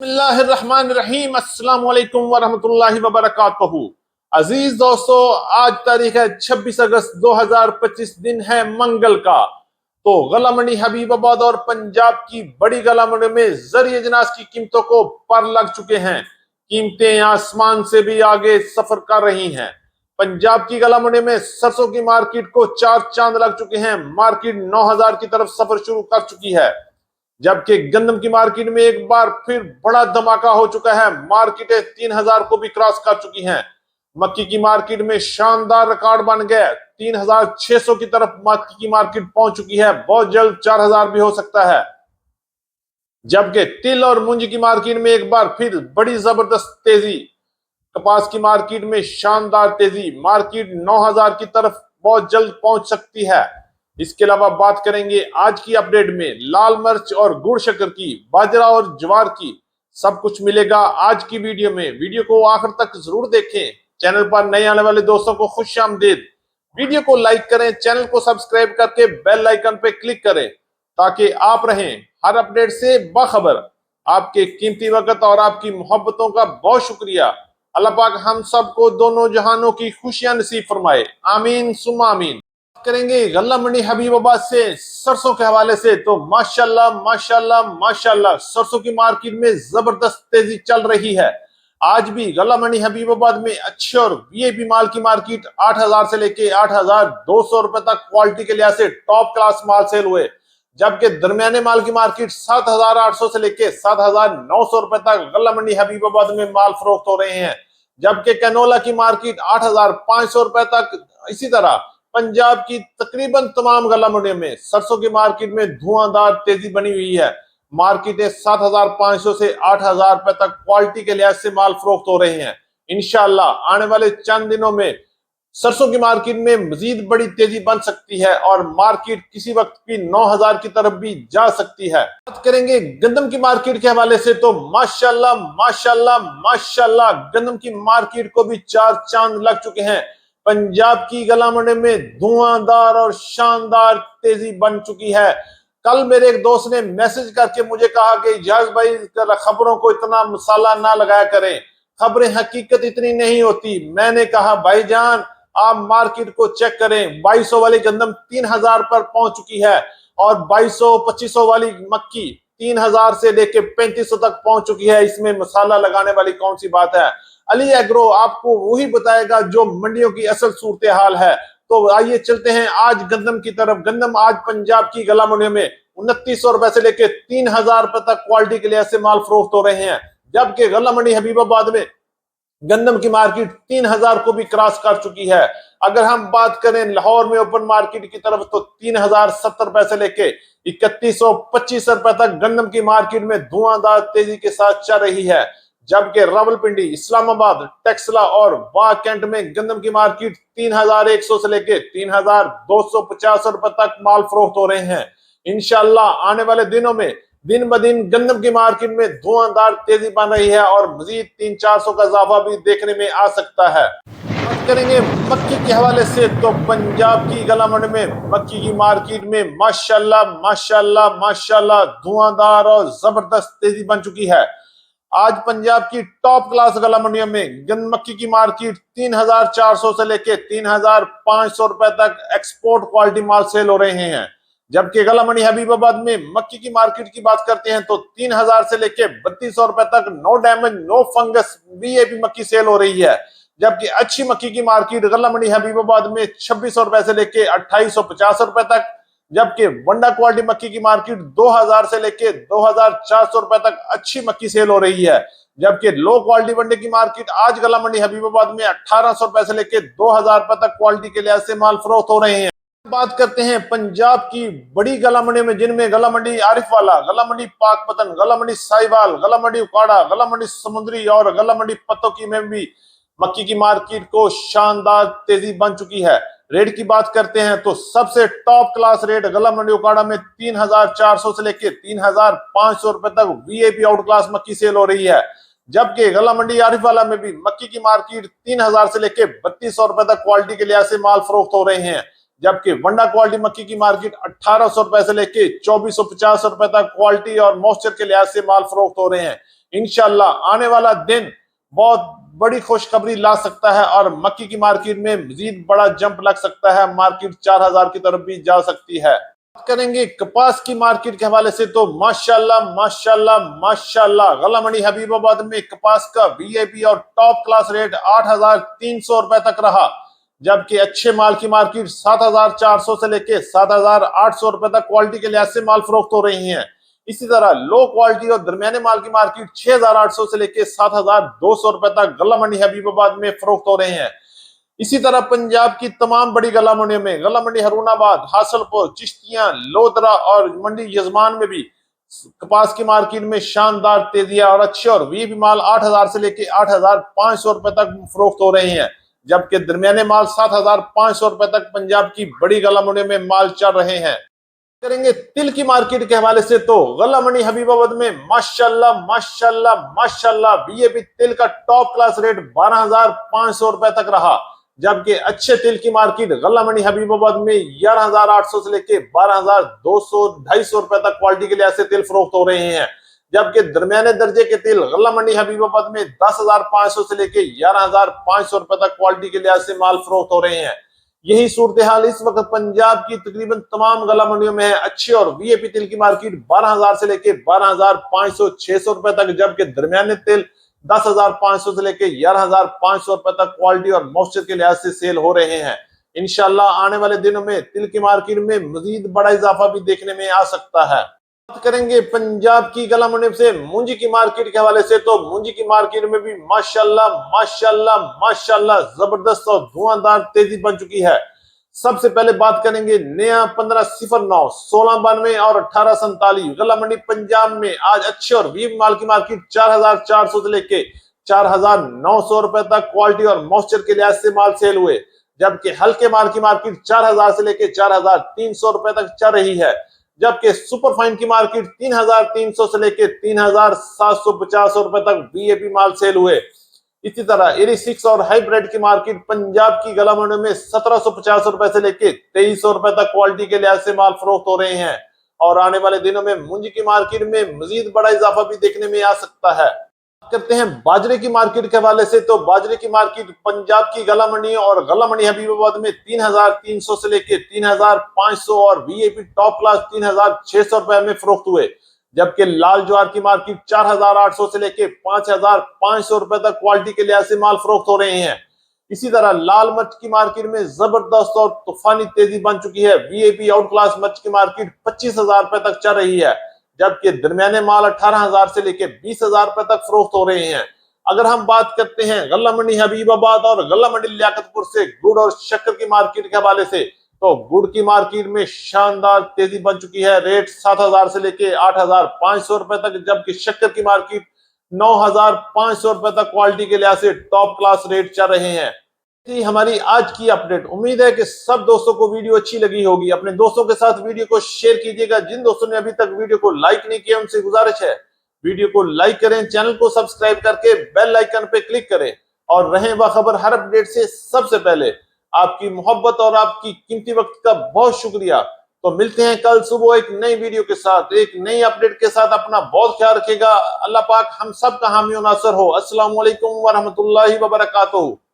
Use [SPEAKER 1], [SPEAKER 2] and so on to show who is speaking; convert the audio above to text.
[SPEAKER 1] بسم اللہ الرحمن الرحیم السلام علیکم ورحمۃ اللہ وبرکاتہ عزیز دوستو آج تاریخ ہے چھبیس اگست دو ہزار پچیس دن ہے منگل کا تو غلہ منڈی حبیب آباد اور پنجاب کی بڑی غلہ منڈی میں زرعی اجناس کی قیمتوں کو پر لگ چکے ہیں قیمتیں آسمان سے بھی آگے سفر کر رہی ہیں پنجاب کی غلہ منڈی میں سرسوں کی مارکیٹ کو چار چاند لگ چکے ہیں مارکیٹ نو ہزار کی طرف سفر شروع کر چکی ہے جبکہ گندم کی مارکیٹ میں ایک بار پھر بڑا دھماکہ ہو چکا ہے۔ مارکیٹیں تین ہزار کو بھی کراس کر چکی ہیں۔ مکی کی مارکیٹ میں شاندار ریکارڈ بن گئے۔ تین ہزار چھ سو کی طرف مکی کی مارکیٹ پہنچ چکی ہے۔ بہت جلد چار ہزار بھی ہو سکتا ہے۔ جبکہ تل اور مونجی کی مارکیٹ میں ایک بار پھر بڑی زبردست تیزی۔ کپاس کی مارکیٹ میں شاندار تیزی۔ مارکیٹ نو ہزار کی طرف بہت جلد پہنچ سکتی ہے۔ اس کے علاوہ بات کریں گے آج کی اپڈیٹ میں لال مرچ اور گڑ شکر کی، باجرہ اور جوار کی۔ سب کچھ ملے گا آج کی ویڈیو میں۔ ویڈیو کو آخر تک ضرور دیکھیں۔ چینل پر نئے آنے والے دوستوں کو خوش آمدید۔ ویڈیو کو لائک کریں، چینل کو سبسکرائب کر کے بیل آئیکن پہ کلک کریں تاکہ آپ رہیں ہر اپڈیٹ سے باخبر۔ آپ کے قیمتی وقت اور آپ کی محبتوں کا بہت شکریہ۔ اللہ پاک ہم سب کو دونوں جہانوں کی خوشیاں نصیب فرمائے۔ آمین سم آمین۔ کریں گے غلہ منڈی حبیب آباد سے سرسوں کے حوالے سے تو ماشاءاللہ ماشاءاللہ ماشاءاللہ سرسوں کی مارکیٹ میں زبردست تیزی چل رہی ہے۔ آج بھی غلہ منڈی حبیب آباد میں اچھے اور وی اے پی مال کی مارکیٹ آٹھ ہزار سے لے کے آٹھ ہزار دو سو روپے تک کوالٹی کے لحاظ سے ٹاپ کلاس مال سیل ہوئے۔ جبکہ درمیانے مال کی مارکیٹ سات ہزار آٹھ سو سے لے کے سات ہزار نو سو روپے تک غلہ منڈی حبیب آباد میں مال فروخت ہو رہے ہیں۔ جبکہ کینولا کی مارکیٹ آٹھ ہزار پانچ سو روپے تک، اسی طرح پنجاب کی تقریباً تمام غلہ منڈیوں میں، سرسوں کی مارکیٹ میں دھواں دار تیزی بنی ہوئی ہے۔ مارکیٹیں سات ہزار پانچ سو سے آٹھ ہزار روپے تک کوالٹی کے لحاظ سے مال فروخت ہو رہے ہیں۔ انشاءاللہ آنے والے چند دنوں میں سرسوں کی مارکیٹ میں مزید بڑی تیزی بن سکتی ہے اور مارکیٹ کسی وقت بھی نو ہزار کی طرف بھی جا سکتی ہے۔ بات کریں گے گندم کی مارکیٹ کے حوالے سے تو ماشاءاللہ ماشاءاللہ ماشاءاللہ گندم کی مارکیٹ کو بھی چار چاند لگ چکے ہیں۔ پنجاب کی گلا منڈے میں دھواں دار اور شاندار تیزی بن چکی ہے۔ کل میرے ایک دوست نے میسج کر کے مجھے کہا کہ جاز بھائی، خبروں کو اتنا مسالہ نہ لگایا کریں۔ خبریں حقیقت اتنی نہیں ہوتی۔ میں نے کہا، بھائی جان، آپ مارکیٹ کو چیک کریں۔ بائیس سو والی گندم تین ہزار پر پہنچ چکی ہے اور بائیس سو پچیس سو والی مکی تین ہزار سے لے کے پینتیس سو تک پہنچ چکی ہے۔ اس میں مسالہ لگانے والی کون سی بات ہے؟ علی ایگرو آپ کو وہی بتائے گا جو منڈیوں کی اصل صورتحال ہے۔ تو آئیے چلتے ہیں آج گندم کی طرف۔ گندم آج پنجاب کی گلا منڈیوں میں انتیس سو روپے سے لے کے تین ہزار روپے تک کوالٹی کے لحاظ سے مال فروخت ہو رہے ہیں۔ جبکہ غلہ منڈی حبیب آباد میں گندم کی مارکیٹ تین ہزار کو بھی کراس کر چکی ہے۔ اگر ہم بات کریں لاہور میں اوپن مارکیٹ کی طرف تو تین ہزار ستر روپے سے لے کے اکتیس سو پچیس روپے تک گندم کی مارکیٹ میں دھواں دار تیزی کے ساتھ چل رہی ہے۔ جبکہ راول پنڈی اسلام آباد، ٹیکسلا اور وا کینٹ میں گندم کی مارکیٹ تین ہزار ایک سو سے لے کے تین ہزار دو سو پچاس روپے تک مال فروخت ہو رہے ہیں۔ انشاءاللہ آنے والے دنوں میں دن بدن گندم کی مارکیٹ میں دھواں دار تیزی بن رہی ہے اور مزید تین چار سو کا اضافہ بھی دیکھنے میں آ سکتا ہے۔ بات کریں گے مکی کے حوالے سے تو پنجاب کی گلا منڈ میں مکی کی مارکیٹ میں ماشاءاللہ ماشاءاللہ ماشاءاللہ دھواں دار اور زبردست تیزی بن چکی ہے۔ آج پنجاب کی ٹاپ کلاس گلا منڈیوں میں گند مکی کی مارکیٹ تین ہزار چار سو سے لے کے تین ہزار پانچ سو روپے تک ایکسپورٹ کوالٹی مال سیل ہو رہے ہیں۔ جبکہ گلا منڈی حبیب آباد میں مکی کی مارکیٹ کی بات کرتے ہیں تو تین ہزار سے لے کے بتیس سو روپے تک no damage no fungus B A P مکی سیل ہو رہی ہے۔ جبکہ اچھی مکی کی مارکیٹ غلہ منڈی حبیب آباد میں چھبیس سو روپے سے لے کے اٹھائیس سو پچاس روپے تک جبکہ ونڈا کوالٹی مکی کی مارکیٹ دو ہزار سے لے کے دو ہزار چار سو روپے تک اچھی مکی سیل ہو رہی ہے۔ جبکہ لو کوالٹی ونڈے کی مارکیٹ آج گلا منڈی حبیب آباد میں اٹھارہ سو روپے سے لے کے دو ہزار روپے تک کوالٹی کے لحاظ سے مال فروخت ہو رہے ہیں۔ بات کرتے ہیں پنجاب کی بڑی گلا منڈی میں، جن میں گلا منڈی عارف والا، گلا منڈی پاک پتن گلا منڈی سائیوال، گلا منڈی اکاڑا، گلا منڈی سمندری اور گلا منڈی پتوں کی میں بھی مکی کی مارکیٹ کو شاندار تیزی بن چکی ہے۔ ریٹ کی بات کرتے ہیں تو سب سے ٹاپ کلاس ریٹ گلا منڈی اکاڑا میں تین ہزار چار سو سے لے کے تین ہزار پانچ سو روپے تک V A P out class مکی سیل ہو رہی ہے۔ جبکہ گلا منڈی عارف والا میں بھی مکی کی مارکیٹ تین ہزار سے لے کے بتیس سو روپے تک کوالٹی کے لحاظ سے مال فروخت ہو رہے ہیں۔ جبکہ ونڈا کوالٹی مکی کی مارکیٹ اٹھارہ سو روپے سے لے کے چوبیس سو پچاس روپے تک کوالٹی اور موسچر کے لحاظ سے مال فروخت ہو رہے ہیں۔ انشاءاللہ آنے والا دن بہت بڑی خوشخبری لا سکتا ہے اور مکی کی مارکیٹ میں مزید بڑا جمپ لگ سکتا ہے، مارکیٹ چار ہزار کی طرف بھی جا سکتی ہے۔ بات کریں گے کپاس کی مارکیٹ کے حوالے سے تو ماشاءاللہ ماشاءاللہ ماشاءاللہ غلہ منڈی حبیب آباد میں کپاس کا وی اے پی اور ٹاپ کلاس ریٹ آٹھ ہزار تین سو روپے تک رہا، جبکہ اچھے مال کی مارکیٹ سات ہزار چار سو سے لے کے سات ہزار آٹھ سو روپے تک کوالٹی کے لحاظ سے مال فروخت ہو رہی ہیں۔ اسی طرح لو کوالٹی اور درمیانے مال کی مارکیٹ چھ ہزار آٹھ سو سے لے کے سات ہزار دو سو روپے تک غلہ منڈی حبیب آباد میں فروخت ہو رہے ہیں۔ اسی طرح پنجاب کی تمام بڑی غلہ منڈیوں میں غلہ منڈی ہرون آباد حاصل پور چشتیاں، لودرا اور منڈی یزمان میں بھی کپاس کی مارکیٹ میں شاندار تیزیاں اور اچھے اور وی بھی مال آٹھ ہزار سے لے کے آٹھ ہزار پانچ سو روپے تک فروخت ہو رہے ہیں۔ جبکہ درمیانے مال سات ہزار پانچ سو روپے تک پنجاب کی بڑی غلہ منڈیوں میں مال چل رہے ہیں۔ کریں گے تل کی مارکیٹ کے حوالے سے تو غلہ منڈی حبیب آباد میں ماشاءاللہ ماشاءاللہ ماشاءاللہ بی اے پی تل کا ٹاپ کلاس ریٹ بارہ ہزار پانچ سو روپے تک رہا، جبکہ اچھے تل کی مارکیٹ غلہ منڈی حبیب آباد میں گیارہ ہزار آٹھ سو سے لے کے بارہ ہزار دو سو، ڈھائی سو روپے تک کوالٹی کے لحاظ سے تل فروخت ہو رہے ہیں، جبکہ درمیانے درجے کے تل غلہ منڈی حبیب آباد میں دس ہزار پانچ سو سے لے کے گیارہ ہزار پانچ سو روپے تک کوالٹی کے لحاظ سے مال فروخت ہو رہے ہیں۔ یہی صورتحال اس وقت پنجاب کی تقریباً تمام غلہ منڈیوں میں ہے۔ اچھے اور وی اے پی تیل کی مارکیٹ بارہ ہزار سے لے کے بارہ ہزار پانچ سو چھ سو روپے تک، جبکہ درمیانے تیل دس ہزار پانچ سو سے لے کے گیارہ ہزار پانچ سو روپے تک کوالٹی اور موسچر کے لحاظ سے سیل ہو رہے ہیں۔ انشاءاللہ آنے والے دنوں میں تل کی مارکیٹ میں مزید بڑا اضافہ بھی دیکھنے میں آ سکتا ہے۔ بات کریں گے پنجاب کی گلا منڈی سے، مونجی کی مارکیٹ کے حوالے سے تو مونجی کی مارکیٹ میں بھی ماشاءاللہ ماشاءاللہ ماشاءاللہ زبردست اور دھواں دار تیزی بن چکی ہے۔ سب سے پہلے بات کریں گے نیا پندرہ صفر نو، سولہ بانوے اور اٹھارہ سنتالیس۔ غلہ منڈی پنجاب میں آج اچھے اور ویب مال کی مارکیٹ چار ہزار چار سو سے لے کے چار ہزار نو سو روپے تک کوالٹی اور موسچر کے لحاظ سے مال سیل ہوئے۔ جبکہ ہلکے مال کی مارکیٹ چار ہزار سے لے کے چار ہزار تین سو روپے تک چل رہی ہے۔ جبکہ سپر فائن کی مارکیٹ تین ہزار تین سو سے لے کے تین ہزار سات سو پچاس روپے تک be A P mall cell ہوئے۔ اسی طرح ایری سکس اور ہائی بریڈ کی مارکیٹ پنجاب کی گلا منڈی میں سترہ سو پچاس روپے سے لے کے تیئیس سو روپے تک کوالٹی کے لحاظ سے مال فروخت ہو رہے ہیں۔ اور آنے والے دنوں میں منجی کی مارکیٹ میں مزید بڑا اضافہ بھی دیکھنے میں آ سکتا ہے۔ کرتے ہیں باجرے کی مارکیٹ کے حوالے سے تو باجرے کی مارکیٹ پنجاب کی گلا منڈی اور گلا منڈی حبیب آباد میں تین ہزار تین سو سے لے کے تین ہزار پانچ سو اور وی اے پی ٹاپ کلاس تین ہزار چھ سو روپے میں فروخت ہوئے، جبکہ لال جوار کی مارکیٹ چار ہزار آٹھ سو سے لے کے پانچ ہزار پانچ سو روپے تک کوالٹی کے لحاظ سے مال فروخت ہو رہے ہیں۔ اسی طرح لال مرچ کی مارکیٹ میں زبردست اور طوفانی تیزی بن چکی ہے۔ وی اے پی آؤٹ کلاس مرچ کی مارکیٹ پچیس ہزار روپے تک چل رہی ہے۔ جبکہ درمیانے مال اٹھارہ ہزار سے لے کے بیس ہزار روپے تک فروخت ہو رہے ہیں۔ اگر ہم بات کرتے ہیں غلہ منڈی حبیب آباد اور غلہ منڈی لیاقت پور سے گڑ اور شکر کی مارکیٹ کے حوالے سے، تو گڑ کی مارکیٹ میں شاندار تیزی بن چکی ہے۔ ریٹ سات ہزار سے لے کے آٹھ ہزار پانچ سو روپے تک، جبکہ شکر کی مارکیٹ نو ہزار پانچ سو روپے تک۔ کوالٹی کے لحاظ سے ٹاپ کلاس ریٹ چل رہے ہیں۔ ہماری آج کی اپڈیٹ امید ہے کہ سب دوستوں کو ویڈیو اچھی لگی ہوگی۔ اپنے دوستوں کے ساتھ ویڈیو کو شیئر کیجیے گا۔ جن دوستوں نے ابھی تک ویڈیو کو لائک نہیں کیا، ان سے گزارش ہے۔ ویڈیو کو لائک کریں چینل کو سبسکرائب کر کے بیل آئیکن پہ کلک کریں۔ اور رہیں باخبر ہر اپڈیٹ سے سب سے پہلے۔ آپ کی محبت اور آپ کی قیمتی وقت کا بہت شکریہ۔ تو ملتے ہیں کل صبح ایک نئی ویڈیو کے ساتھ۔ ایک نئی اپڈیٹ کے ساتھ اپنا بہت خیال رکھے گا۔ اللہ پاک ہم سب کا حامی و ناصر ہو۔ السلام علیکم ورحمۃ اللہ وبرکاتہ۔